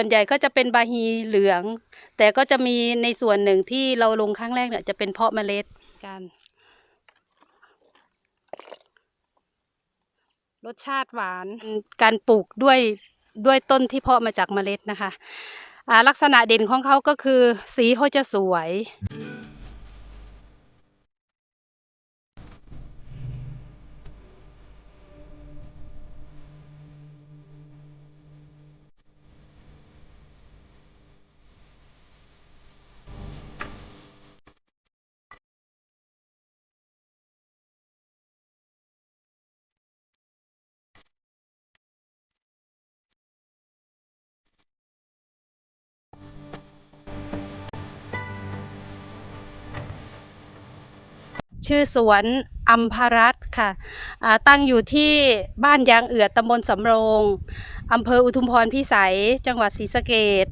ส่วนใหญ่ก็จะเป็นบาฮีเหลือง แต่ก็จะมีในส่วนหนึ่งที่เราลงครั้งแรกเนี่ยจะเป็นเพาะเมล็ดกันรสชาติหวานการปลูกด้วยด้วยต้นที่เพาะมาจากเมล็ดนะคะอาลักษณะเด่นของเขาก็คือสีเขาจะสวย ชื่อสวนอัมพารัตค่ะตั้งอยู่ที่บ้านยางเอือดตำบลสำโรงอำเภออุทุมพรพิสัย จังหวัดศรีสะเกด